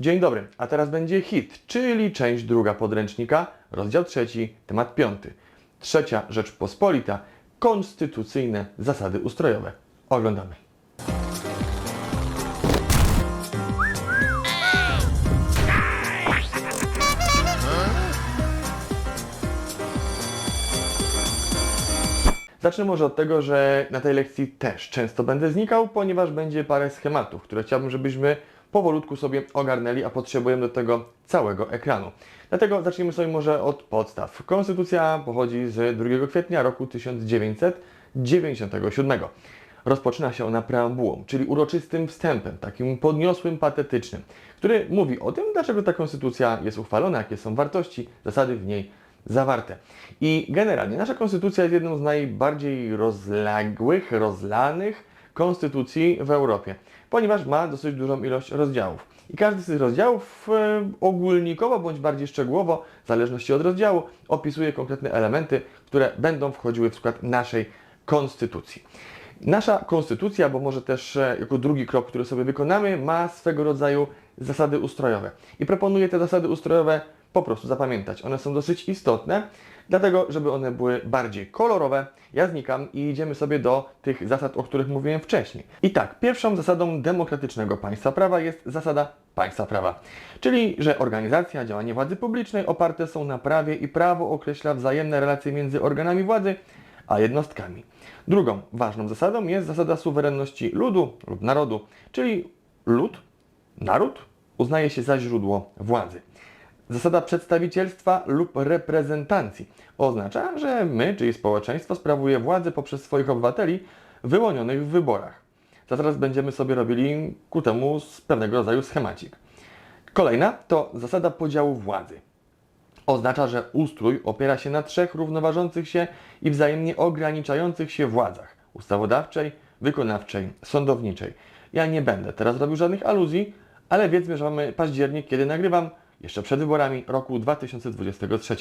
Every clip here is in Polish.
Dzień dobry, a teraz będzie hit, czyli część druga podręcznika, rozdział trzeci, temat piąty. Trzecia Rzeczpospolita, konstytucyjne zasady ustrojowe. Oglądamy. Zacznę może od tego, że na tej lekcji też często będę znikał, ponieważ będzie parę schematów, które chciałbym, żebyśmy powolutku sobie ogarnęli, a potrzebujemy do tego całego ekranu. Dlatego zacznijmy sobie może od podstaw. Konstytucja pochodzi z 2 kwietnia roku 1997. Rozpoczyna się ona preambułą, czyli uroczystym wstępem, takim podniosłym, patetycznym, który mówi o tym, dlaczego ta konstytucja jest uchwalona, jakie są wartości, zasady w niej zawarte. I generalnie nasza konstytucja jest jedną z najbardziej rozległych, rozlanych konstytucji w Europie, ponieważ ma dosyć dużą ilość rozdziałów. I każdy z tych rozdziałów e, ogólnikowo bądź bardziej szczegółowo, w zależności od rozdziału, opisuje konkretne elementy, które będą wchodziły w skład naszej konstytucji. Nasza konstytucja, bo może też e, jako drugi krok, który sobie wykonamy, ma swego rodzaju zasady ustrojowe. I proponuję te zasady ustrojowe po prostu zapamiętać. One są dosyć istotne, dlatego żeby one były bardziej kolorowe. Ja znikam i idziemy sobie do tych zasad, o których mówiłem wcześniej. I tak, pierwszą zasadą demokratycznego państwa prawa jest zasada państwa prawa, czyli że organizacja, działanie władzy publicznej oparte są na prawie i prawo określa wzajemne relacje między organami władzy a jednostkami. Drugą ważną zasadą jest zasada suwerenności ludu lub narodu, czyli lud, naród uznaje się za źródło władzy. Zasada przedstawicielstwa lub reprezentacji oznacza, że my, czyli społeczeństwo, sprawuje władzę poprzez swoich obywateli wyłonionych w wyborach. Zaraz będziemy sobie robili ku temu pewnego rodzaju schemacik. Kolejna to zasada podziału władzy. Oznacza, że ustrój opiera się na trzech równoważących się i wzajemnie ograniczających się władzach ustawodawczej, wykonawczej, sądowniczej. Ja nie będę teraz robił żadnych aluzji, ale wiedzmy, że mamy październik, kiedy nagrywam, jeszcze przed wyborami roku 2023.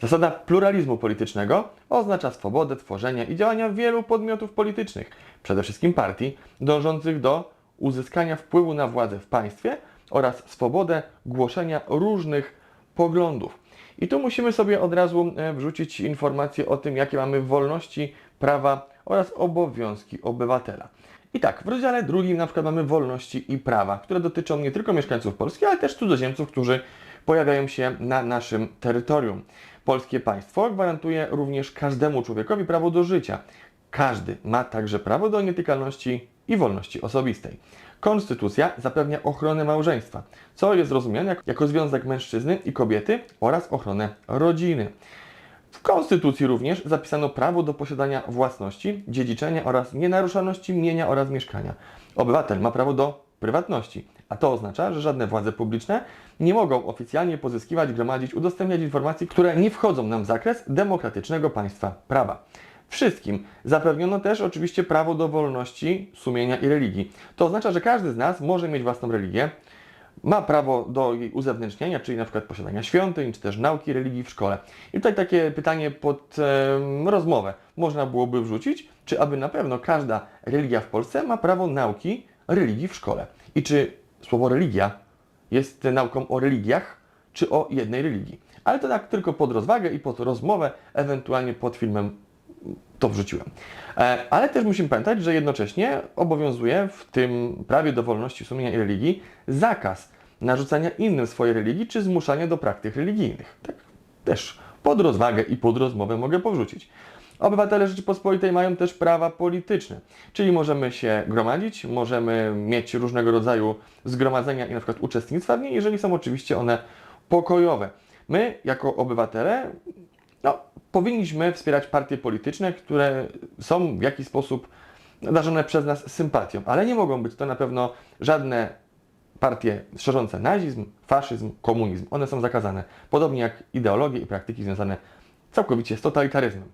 Zasada pluralizmu politycznego oznacza swobodę tworzenia i działania wielu podmiotów politycznych, przede wszystkim partii, dążących do uzyskania wpływu na władzę w państwie oraz swobodę głoszenia różnych poglądów. I tu musimy sobie od razu e, wrzucić informacje o tym, jakie mamy wolności, prawa oraz obowiązki obywatela. I tak, w rozdziale drugim na przykład mamy wolności i prawa, które dotyczą nie tylko mieszkańców Polski, ale też cudzoziemców, którzy pojawiają się na naszym terytorium. Polskie państwo gwarantuje również każdemu człowiekowi prawo do życia. Każdy ma także prawo do nietykalności i wolności osobistej. Konstytucja zapewnia ochronę małżeństwa, co jest rozumiane jak- jako związek mężczyzny i kobiety oraz ochronę rodziny. W Konstytucji również zapisano prawo do posiadania własności, dziedziczenia oraz nienaruszalności mienia oraz mieszkania. Obywatel ma prawo do prywatności, a to oznacza, że żadne władze publiczne nie mogą oficjalnie pozyskiwać, gromadzić, udostępniać informacji, które nie wchodzą nam w zakres demokratycznego państwa prawa. Wszystkim zapewniono też oczywiście prawo do wolności sumienia i religii. To oznacza, że każdy z nas może mieć własną religię, ma prawo do jej uzewnętrznienia, czyli na przykład posiadania świątyń, czy też nauki religii w szkole. I tutaj takie pytanie pod em, rozmowę można byłoby wrzucić, czy aby na pewno każda religia w Polsce ma prawo nauki religii w szkole. I czy słowo religia jest nauką o religiach, czy o jednej religii. Ale to tak tylko pod rozwagę i pod rozmowę, ewentualnie pod filmem to wrzuciłem. E, Ale też musimy pamiętać, że jednocześnie obowiązuje w tym prawie do wolności sumienia i religii zakaz narzucania innym swojej religii czy zmuszania do praktyk religijnych. Tak też pod rozwagę i pod rozmowę mogę powrzucić. Obywatele Rzeczypospolitej mają też prawa polityczne, czyli możemy się gromadzić, możemy mieć różnego rodzaju zgromadzenia i na przykład uczestnictwa w niej, jeżeli są oczywiście one pokojowe. My, jako obywatele, no, powinniśmy wspierać partie polityczne, które są w jakiś sposób darzone przez nas sympatią, ale nie mogą być to na pewno żadne partie szerzące nazizm, faszyzm, komunizm. One są zakazane, podobnie jak ideologie i praktyki związane całkowicie z totalitaryzmem.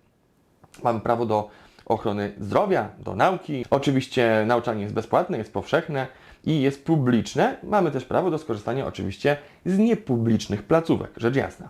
Mamy prawo do ochrony zdrowia, do nauki. Oczywiście nauczanie jest bezpłatne, jest powszechne i jest publiczne. Mamy też prawo do skorzystania oczywiście z niepublicznych placówek, rzecz jasna.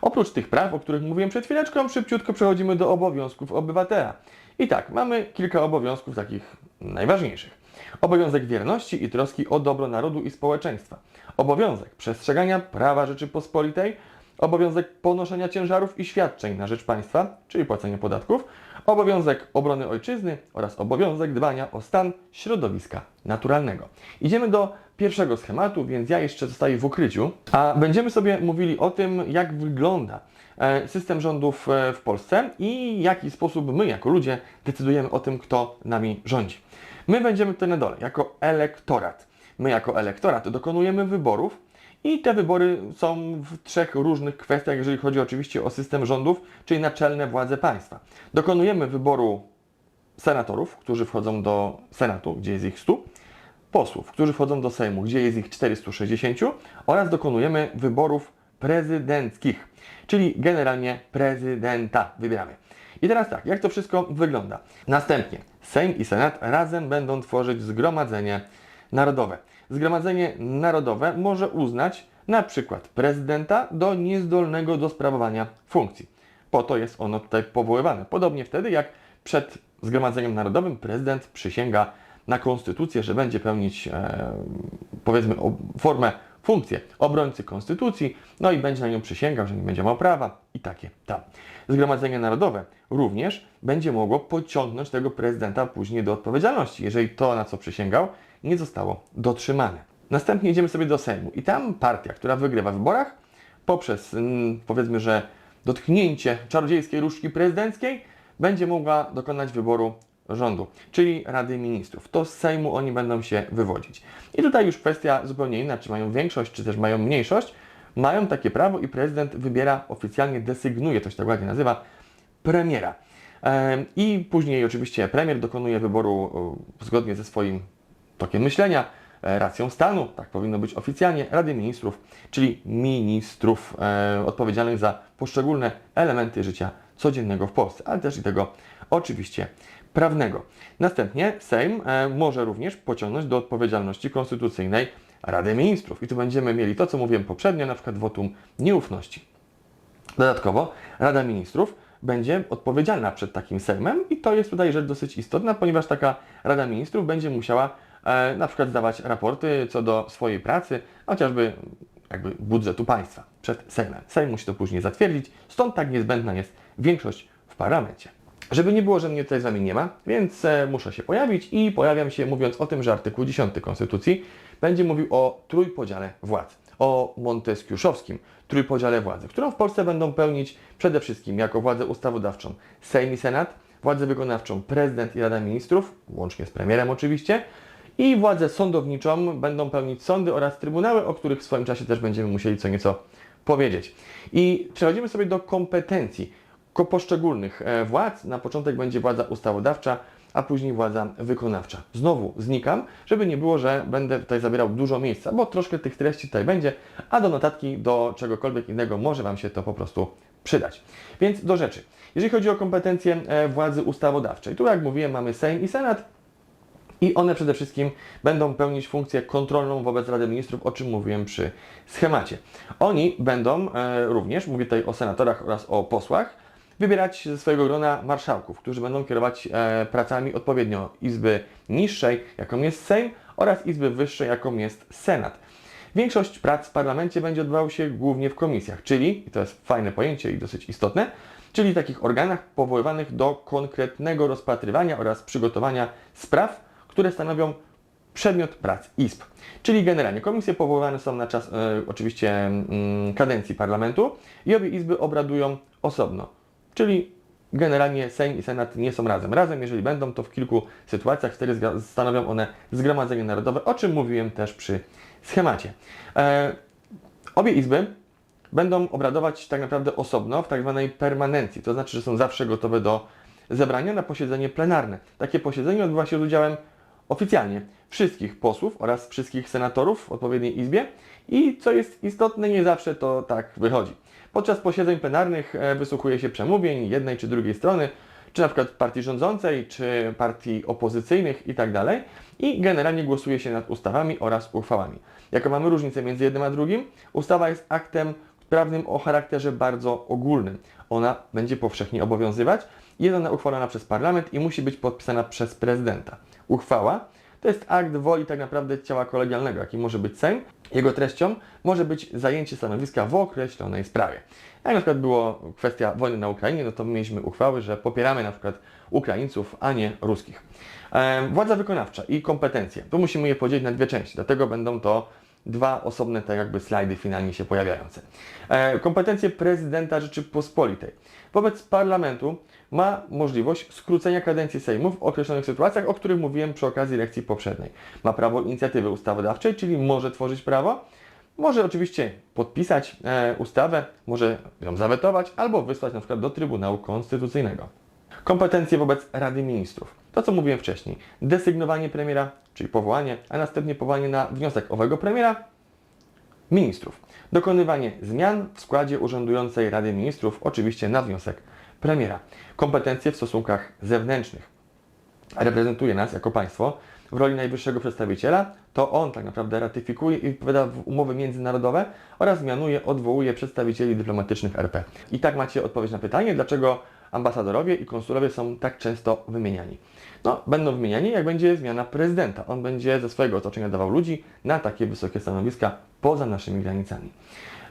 Oprócz tych praw, o których mówiłem przed chwileczką, szybciutko przechodzimy do obowiązków obywatela. I tak, mamy kilka obowiązków takich najważniejszych. Obowiązek wierności i troski o dobro narodu i społeczeństwa. Obowiązek przestrzegania prawa Rzeczypospolitej. Obowiązek ponoszenia ciężarów i świadczeń na rzecz państwa, czyli płacenia podatków. Obowiązek obrony ojczyzny oraz obowiązek dbania o stan środowiska naturalnego. Idziemy do pierwszego schematu, więc ja jeszcze zostaję w ukryciu, a będziemy sobie mówili o tym, jak wygląda e, system rządów e, w Polsce i w jaki sposób my, jako ludzie, decydujemy o tym, kto nami rządzi. My będziemy tutaj na dole, jako elektorat. My, jako elektorat, dokonujemy wyborów i te wybory są w trzech różnych kwestiach, jeżeli chodzi oczywiście o system rządów, czyli naczelne władze państwa. Dokonujemy wyboru senatorów, którzy wchodzą do Senatu, gdzie jest ich 100, posłów, którzy wchodzą do Sejmu, gdzie jest ich 460 oraz dokonujemy wyborów prezydenckich, czyli generalnie prezydenta wybieramy. I teraz tak, jak to wszystko wygląda? Następnie Sejm i Senat razem będą tworzyć Zgromadzenie Narodowe. Zgromadzenie Narodowe może uznać na przykład prezydenta do niezdolnego do sprawowania funkcji. Po to jest ono tutaj powoływane. Podobnie wtedy, jak przed Zgromadzeniem Narodowym prezydent przysięga na konstytucję, że będzie pełnić e, powiedzmy formę, funkcję obrońcy konstytucji, no i będzie na nią przysięgał, że nie będzie miał prawa i takie tam. Zgromadzenie Narodowe również będzie mogło pociągnąć tego prezydenta później do odpowiedzialności, jeżeli to, na co przysięgał, nie zostało dotrzymane. Następnie idziemy sobie do Sejmu i tam partia, która wygrywa w wyborach, poprzez mm, powiedzmy, że dotknięcie czarodziejskiej różdżki prezydenckiej, będzie mogła dokonać wyboru rządu, czyli Rady Ministrów. To z Sejmu oni będą się wywodzić. I tutaj już kwestia zupełnie inna, czy mają większość, czy też mają mniejszość. Mają takie prawo i prezydent wybiera, oficjalnie desygnuje, się tak ładnie nazywa, premiera. Em, I później oczywiście premier dokonuje wyboru e, zgodnie ze swoim tokiem myślenia, e, racją stanu, tak powinno być oficjalnie, Rady Ministrów, czyli ministrów e, odpowiedzialnych za poszczególne elementy życia codziennego w Polsce, ale też i tego oczywiście prawnego. Następnie Sejm e, może również pociągnąć do odpowiedzialności konstytucyjnej Radę Ministrów. I tu będziemy mieli to, co mówiłem poprzednio, na przykład wotum nieufności. Dodatkowo Rada Ministrów będzie odpowiedzialna przed takim Sejmem i to jest tutaj rzecz dosyć istotna, ponieważ taka Rada Ministrów będzie musiała e, na przykład zdawać raporty co do swojej pracy, chociażby jakby budżetu państwa przed Sejmem. Sejm musi to później zatwierdzić, stąd tak niezbędna jest większość w parlamencie. Żeby nie było, że mnie tutaj z Wami nie ma, więc e, muszę się pojawić i pojawiam się mówiąc o tym, że artykuł 10 Konstytucji będzie mówił o trójpodziale władz, o monteskiuszowskim trójpodziale władzy, którą w Polsce będą pełnić przede wszystkim jako władzę ustawodawczą Sejm i Senat, władzę wykonawczą prezydent i Rada Ministrów, łącznie z premierem oczywiście, i władzę sądowniczą będą pełnić sądy oraz trybunały, o których w swoim czasie też będziemy musieli co nieco powiedzieć. I przechodzimy sobie do kompetencji ko- poszczególnych e, władz. Na początek będzie władza ustawodawcza, a później władza wykonawcza. Znowu znikam, żeby nie było, że będę tutaj zabierał dużo miejsca, bo troszkę tych treści tutaj będzie, a do notatki, do czegokolwiek innego może Wam się to po prostu przydać. Więc do rzeczy. Jeżeli chodzi o kompetencje e, władzy ustawodawczej, tu jak mówiłem mamy Sejm i Senat, i one przede wszystkim będą pełnić funkcję kontrolną wobec Rady Ministrów, o czym mówiłem przy schemacie. Oni będą e, również, mówię tutaj o senatorach oraz o posłach, wybierać ze swojego grona marszałków, którzy będą kierować e, pracami odpowiednio Izby niższej, jaką jest Sejm, oraz Izby wyższej, jaką jest Senat. Większość prac w parlamencie będzie odbywał się głównie w komisjach, czyli, i to jest fajne pojęcie i dosyć istotne, czyli takich organach powoływanych do konkretnego rozpatrywania oraz przygotowania spraw, które stanowią przedmiot prac izb. Czyli generalnie komisje powoływane są na czas e, oczywiście mm, kadencji parlamentu i obie izby obradują osobno. Czyli generalnie Sejm i Senat nie są razem. Razem, jeżeli będą, to w kilku sytuacjach wtedy stanowią one Zgromadzenie Narodowe, o czym mówiłem też przy schemacie. E, obie izby będą obradować tak naprawdę osobno w tak zwanej permanencji, to znaczy, że są zawsze gotowe do zebrania na posiedzenie plenarne. Takie posiedzenie odbywa się z udziałem oficjalnie wszystkich posłów oraz wszystkich senatorów w odpowiedniej izbie i co jest istotne, nie zawsze to tak wychodzi. Podczas posiedzeń plenarnych e, wysłuchuje się przemówień jednej czy drugiej strony, czy na przykład partii rządzącej, czy partii opozycyjnych i tak i generalnie głosuje się nad ustawami oraz uchwałami. Jaką mamy różnicę między jednym a drugim? Ustawa jest aktem prawnym o charakterze bardzo ogólnym. Ona będzie powszechnie obowiązywać. Jest ona uchwalona przez parlament i musi być podpisana przez prezydenta. Uchwała To jest akt woli tak naprawdę ciała kolegialnego, jaki może być Sejm. Jego treścią może być zajęcie stanowiska w określonej sprawie. Jak na przykład było kwestia wojny na Ukrainie, no to mieliśmy uchwały, że popieramy na przykład Ukraińców, a nie ruskich. E, władza wykonawcza i kompetencje. Tu musimy je podzielić na dwie części, dlatego będą to dwa osobne tak jakby slajdy finalnie się pojawiające. E, kompetencje prezydenta Rzeczypospolitej. Wobec parlamentu ma możliwość skrócenia kadencji Sejmu w określonych sytuacjach, o których mówiłem przy okazji lekcji poprzedniej. Ma prawo inicjatywy ustawodawczej, czyli może tworzyć prawo, może oczywiście podpisać e, ustawę, może ją zawetować albo wysłać na przykład do Trybunału Konstytucyjnego. Kompetencje wobec Rady Ministrów. To, co mówiłem wcześniej. Desygnowanie premiera, czyli powołanie, a następnie powołanie na wniosek owego premiera ministrów. Dokonywanie zmian w składzie urzędującej Rady Ministrów, oczywiście na wniosek premiera. Kompetencje w stosunkach zewnętrznych. Reprezentuje nas jako państwo w roli najwyższego przedstawiciela, to on tak naprawdę ratyfikuje i wypowiada umowy międzynarodowe oraz mianuje, odwołuje przedstawicieli dyplomatycznych RP. I tak macie odpowiedź na pytanie, dlaczego ambasadorowie i konsulowie są tak często wymieniani. No, będą wymieniani, jak będzie zmiana prezydenta. On będzie ze swojego otoczenia dawał ludzi na takie wysokie stanowiska poza naszymi granicami.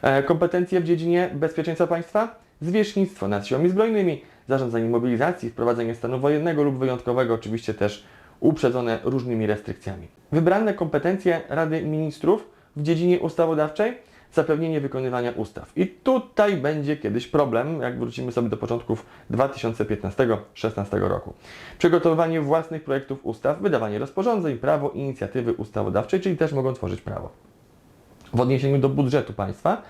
E, kompetencje w dziedzinie bezpieczeństwa państwa, zwierzchnictwo nad siłami zbrojnymi, zarządzanie mobilizacji, wprowadzenie stanu wojennego lub wyjątkowego, oczywiście też uprzedzone różnymi restrykcjami. Wybrane kompetencje Rady Ministrów w dziedzinie ustawodawczej, zapewnienie wykonywania ustaw. I tutaj będzie kiedyś problem, jak wrócimy sobie do początków 2015-16 roku. Przygotowywanie własnych projektów ustaw, wydawanie rozporządzeń, prawo inicjatywy ustawodawczej, czyli też mogą tworzyć prawo. W odniesieniu do budżetu państwa,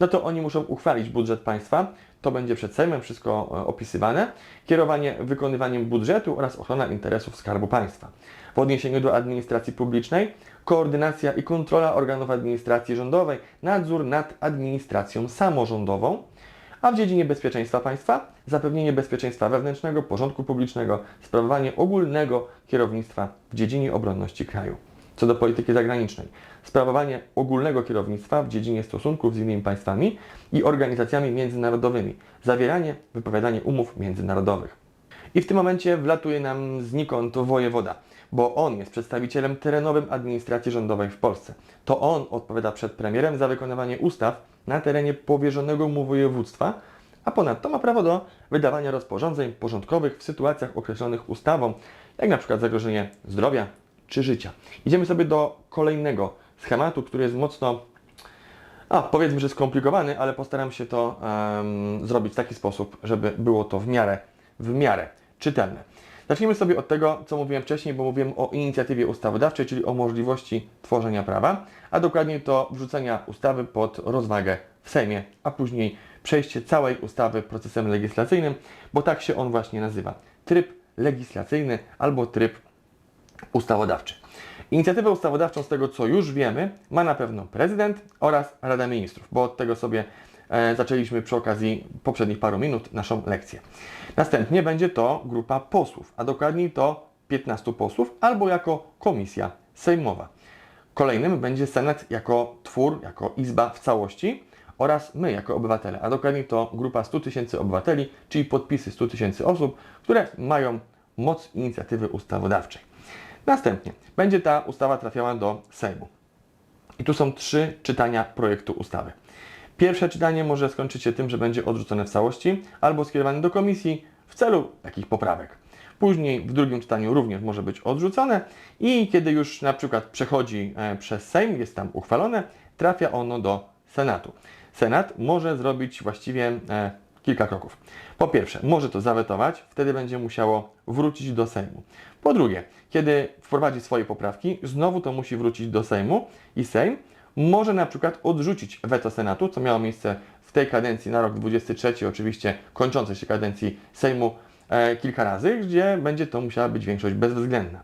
no to oni muszą uchwalić budżet państwa, to będzie przed Sejmem wszystko e, opisywane, kierowanie wykonywaniem budżetu oraz ochrona interesów Skarbu Państwa. W odniesieniu do administracji publicznej, koordynacja i kontrola organów administracji rządowej, nadzór nad administracją samorządową, a w dziedzinie bezpieczeństwa państwa zapewnienie bezpieczeństwa wewnętrznego, porządku publicznego, sprawowanie ogólnego kierownictwa w dziedzinie obronności kraju. Co do polityki zagranicznej, sprawowanie ogólnego kierownictwa w dziedzinie stosunków z innymi państwami i organizacjami międzynarodowymi, zawieranie, wypowiadanie umów międzynarodowych. I w tym momencie wlatuje nam znikąd wojewoda, bo on jest przedstawicielem terenowym administracji rządowej w Polsce. To on odpowiada przed premierem za wykonywanie ustaw na terenie powierzonego mu województwa, a ponadto ma prawo do wydawania rozporządzeń porządkowych w sytuacjach określonych ustawą, jak na przykład zagrożenie zdrowia czy życia. Idziemy sobie do kolejnego schematu, który jest mocno, a powiedzmy, że skomplikowany, ale postaram się to em, zrobić w taki sposób, żeby było to w miarę, w miarę czytelne. Zacznijmy sobie od tego, co mówiłem wcześniej, bo mówiłem o inicjatywie ustawodawczej, czyli o możliwości tworzenia prawa, a dokładniej to wrzucenia ustawy pod rozwagę w Sejmie, a później przejście całej ustawy procesem legislacyjnym, bo tak się on właśnie nazywa. Tryb legislacyjny albo tryb ustawodawczy. Inicjatywę ustawodawczą, z tego co już wiemy, ma na pewno prezydent oraz Rada Ministrów, bo od tego sobie zaczęliśmy przy okazji poprzednich paru minut naszą lekcję. Następnie będzie to grupa posłów, a dokładniej to 15 posłów albo jako komisja sejmowa. Kolejnym będzie Senat jako twór, jako izba w całości oraz my jako obywatele, a dokładniej to grupa 100 tysięcy obywateli, czyli podpisy 100 tysięcy osób, które mają moc inicjatywy ustawodawczej. Następnie będzie ta ustawa trafiała do Sejmu. I tu są trzy czytania projektu ustawy. Pierwsze czytanie może skończyć się tym, że będzie odrzucone w całości albo skierowane do komisji w celu takich poprawek. Później w drugim czytaniu również może być odrzucone i kiedy już na przykład przechodzi e, przez Sejm, jest tam uchwalone, trafia ono do Senatu. Senat może zrobić właściwie e, kilka kroków. Po pierwsze, może to zawetować, wtedy będzie musiało wrócić do Sejmu. Po drugie, kiedy wprowadzi swoje poprawki, znowu to musi wrócić do Sejmu i Sejm może na przykład odrzucić weto Senatu, co miało miejsce w tej kadencji na rok 23, oczywiście kończącej się kadencji Sejmu e, kilka razy, gdzie będzie to musiała być większość bezwzględna.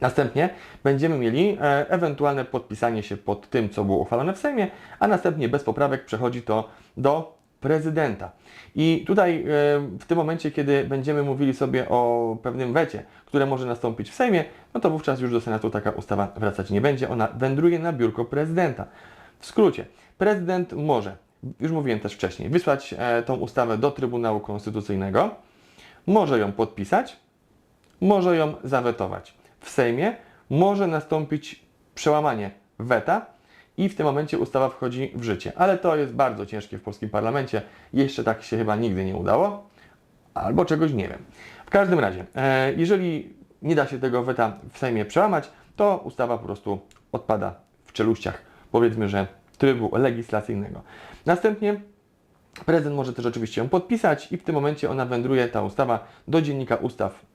Następnie będziemy mieli e, ewentualne podpisanie się pod tym, co było uchwalone w Sejmie, a następnie bez poprawek przechodzi to do prezydenta. I tutaj e, w tym momencie, kiedy będziemy mówili sobie o pewnym wecie, które może nastąpić w Sejmie, no to wówczas już do Senatu taka ustawa wracać nie będzie. Ona wędruje na biurko prezydenta. W skrócie, prezydent może, już mówiłem też wcześniej, wysłać e, tą ustawę do Trybunału Konstytucyjnego, może ją podpisać, może ją zawetować. W Sejmie może nastąpić przełamanie weta i w tym momencie ustawa wchodzi w życie. Ale to jest bardzo ciężkie w polskim parlamencie. Jeszcze tak się chyba nigdy nie udało, albo czegoś nie wiem. W każdym razie, e, jeżeli nie da się tego weta w Sejmie przełamać, to ustawa po prostu odpada w czeluściach, powiedzmy, że trybu legislacyjnego. Następnie prezydent może też oczywiście ją podpisać i w tym momencie ona wędruje, ta ustawa, do dziennika ustaw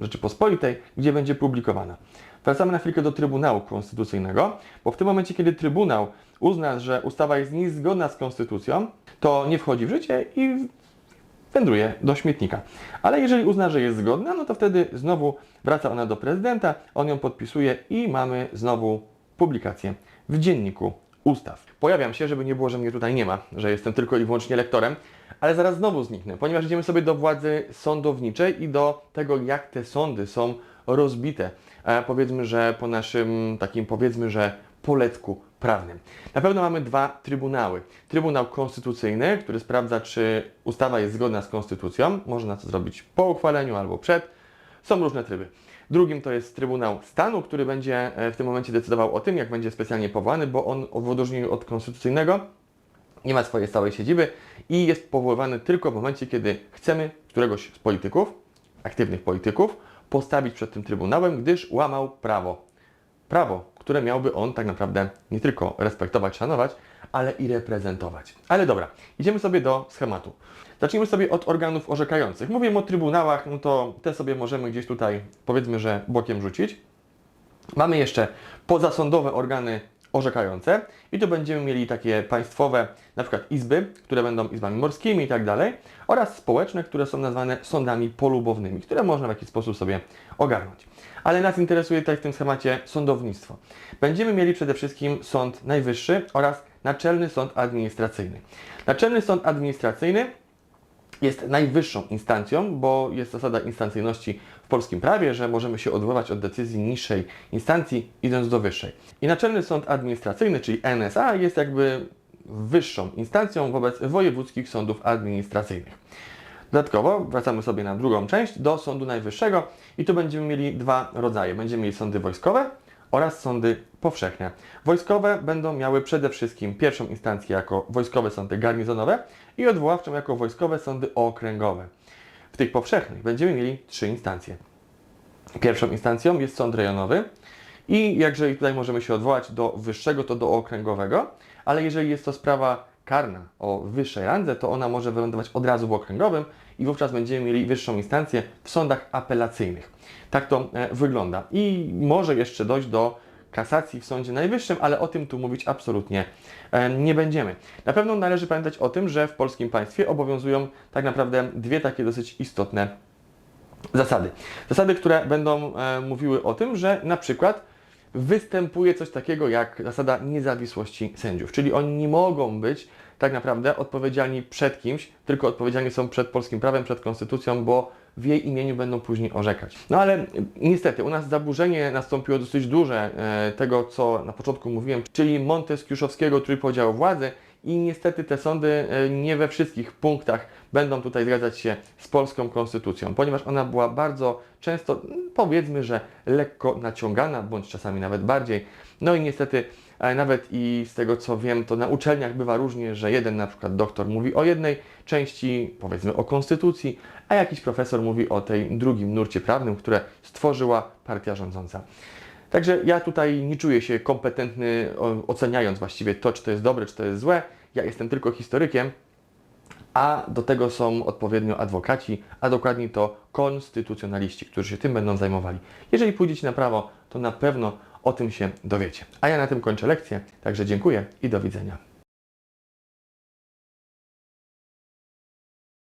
Rzeczypospolitej, gdzie będzie publikowana. Wracamy na chwilkę do Trybunału Konstytucyjnego, bo w tym momencie, kiedy Trybunał uzna, że ustawa jest niezgodna z Konstytucją, to nie wchodzi w życie i wędruje do śmietnika. Ale jeżeli uzna, że jest zgodna, no to wtedy znowu wraca ona do prezydenta, on ją podpisuje i mamy znowu publikację w dzienniku ustaw. Pojawiam się, żeby nie było, że mnie tutaj nie ma, że jestem tylko i wyłącznie lektorem, ale zaraz znowu zniknę, ponieważ idziemy sobie do władzy sądowniczej i do tego, jak te sądy są rozbite. Powiedzmy, że po naszym takim, powiedzmy, że poletku prawnym. Na pewno mamy dwa trybunały. Trybunał Konstytucyjny, który sprawdza, czy ustawa jest zgodna z Konstytucją. Można to zrobić po uchwaleniu albo przed. Są różne tryby. Drugim to jest Trybunał Stanu, który będzie e, w tym momencie decydował o tym, jak będzie specjalnie powołany, bo on w odróżnieniu od konstytucyjnego nie ma swojej stałej siedziby i jest powoływany tylko w momencie, kiedy chcemy któregoś z polityków, aktywnych polityków, postawić przed tym Trybunałem, gdyż łamał prawo. Prawo, które miałby on tak naprawdę nie tylko respektować, szanować, ale i reprezentować. Ale dobra, idziemy sobie do schematu. Zacznijmy sobie od organów orzekających. Mówię o trybunałach, no to te sobie możemy gdzieś tutaj, powiedzmy, że bokiem rzucić. Mamy jeszcze pozasądowe organy orzekające i tu będziemy mieli takie państwowe, na przykład izby, które będą izbami morskimi i tak dalej, oraz społeczne, które są nazwane sądami polubownymi, które można w jakiś sposób sobie ogarnąć. Ale nas interesuje tutaj w tym schemacie sądownictwo. Będziemy mieli przede wszystkim Sąd Najwyższy oraz Naczelny Sąd Administracyjny. Naczelny Sąd Administracyjny jest najwyższą instancją, bo jest zasada instancyjności w polskim prawie, że możemy się odwoływać od decyzji niższej instancji, idąc do wyższej. I Naczelny Sąd Administracyjny, czyli NSA, jest jakby wyższą instancją wobec wojewódzkich sądów administracyjnych. Dodatkowo wracamy sobie na drugą część, do Sądu Najwyższego i tu będziemy mieli dwa rodzaje. Będziemy mieli sądy wojskowe oraz sądy powszechne. Wojskowe będą miały przede wszystkim pierwszą instancję jako wojskowe sądy garnizonowe i odwoławczą jako wojskowe sądy okręgowe. W tych powszechnych będziemy mieli trzy instancje. Pierwszą instancją jest sąd rejonowy i jakże tutaj możemy się odwołać do wyższego, to do okręgowego, ale jeżeli jest to sprawa karna o wyższej randze, to ona może wylądować od razu w okręgowym i wówczas będziemy mieli wyższą instancję w sądach apelacyjnych. Tak to e, wygląda. I może jeszcze dojść do kasacji w Sądzie Najwyższym, ale o tym tu mówić absolutnie e, nie będziemy. Na pewno należy pamiętać o tym, że w polskim państwie obowiązują tak naprawdę dwie takie dosyć istotne zasady. Zasady, które będą e, mówiły o tym, że na przykład występuje coś takiego jak zasada niezawisłości sędziów, czyli oni nie mogą być tak naprawdę odpowiedzialni przed kimś, tylko odpowiedzialni są przed polskim prawem, przed konstytucją, bo w jej imieniu będą później orzekać. No ale niestety u nas zaburzenie nastąpiło dosyć duże e, tego, co na początku mówiłem, czyli monteskiuszowskiego trójpodziału władzy i niestety te sądy e, nie we wszystkich punktach będą tutaj zgadzać się z polską konstytucją, ponieważ ona była bardzo często, powiedzmy, że lekko naciągana, bądź czasami nawet bardziej. No i niestety ale nawet i z tego co wiem, to na uczelniach bywa różnie, że jeden na przykład doktor mówi o jednej części, powiedzmy o konstytucji, a jakiś profesor mówi o tej drugim nurcie prawnym, które stworzyła partia rządząca. Także ja tutaj nie czuję się kompetentny oceniając właściwie to, czy to jest dobre, czy to jest złe. Ja jestem tylko historykiem, a do tego są odpowiednio adwokaci, a dokładniej to konstytucjonaliści, którzy się tym będą zajmowali. Jeżeli pójdziecie na prawo, to na pewno o tym się dowiecie. A ja na tym kończę lekcję, także dziękuję i do widzenia.